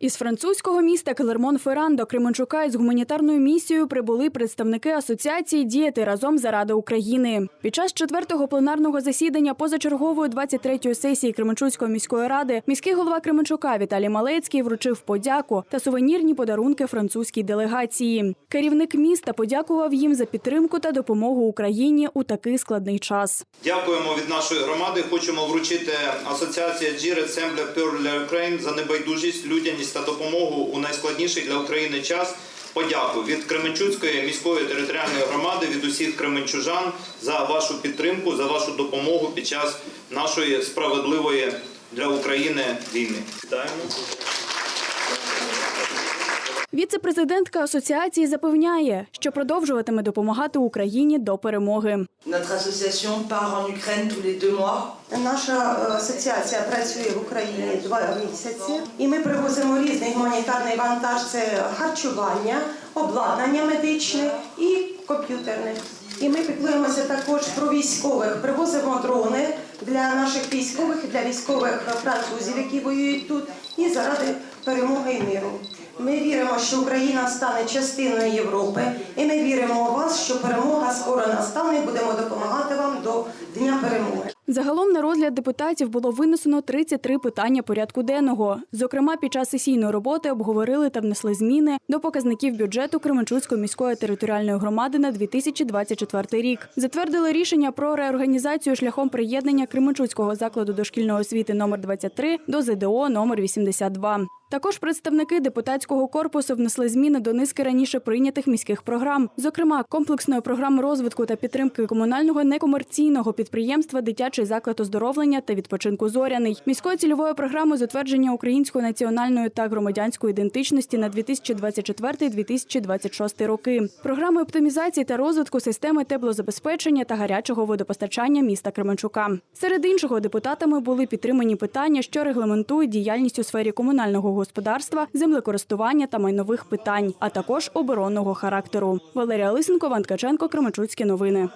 Із французького міста Клермон-Ферран до Кременчука із гуманітарною місією прибули представники асоціації Діяти разом заради України. Під час четвертого пленарного засідання позачергової 23-ї сесії Кременчуцької міської ради міський голова Кременчука Віталій Малецький вручив подяку та сувенірні подарунки французькій делегації. Керівник міста подякував їм за підтримку та допомогу Україні у такий складний час. Дякуємо від нашої громади. Хочемо вручити асоціація Ensemble Pearl для Ukraine за небайдужість, людяність та допомогу у найскладніший для України час. Подяку від Кременчуцької міської територіальної громади, від усіх кременчужан за вашу підтримку, за вашу допомогу під час нашої справедливої для України війни. Вітаємо. Віце-президентка асоціації запевняє, що продовжуватиме допомагати Україні до перемоги. Наша е, асоціація працює в Україні два місяці, і ми привозимо гуманітарний вантаж: це харчування, обладнання медичне і комп'ютерне. І ми піклуємося також про військових. Привозимо дрони для наших військових, для військових французів, які воюють тут, і заради перемоги і миру. Ми віримо, що Україна стане частиною Європи, і ми віримо у вас, що перемога скоро настане. Будемо допомагати вам. Загалом на розгляд депутатів було винесено 33 питання порядку денного. Зокрема, під час сесійної роботи обговорили та внесли зміни до показників бюджету Кременчуцької міської територіальної громади на 2024 рік. Затвердили рішення про реорганізацію шляхом приєднання Кременчуцького закладу дошкільної освіти номер 23 до ЗДО номер 82. Також представники депутатського корпусу внесли зміни до низки раніше прийнятих міських програм, зокрема комплексної програми розвитку та підтримки комунального некомерційного підприємства Дитячий заклад оздоровлення та відпочинку зоряний, міської цільової програми з утвердження української національної та громадянської ідентичності на 2024-2026 роки, програми оптимізації та розвитку системи теплозабезпечення та гарячого водопостачання міста Кременчука. Серед іншого депутатами були підтримані питання, що регламентують діяльність у сфері комунального господарства, землекористування та майнових питань, а також оборонного характеру. Валерія Лисенко, Ван Ткаченко, Кременчуцькі новини.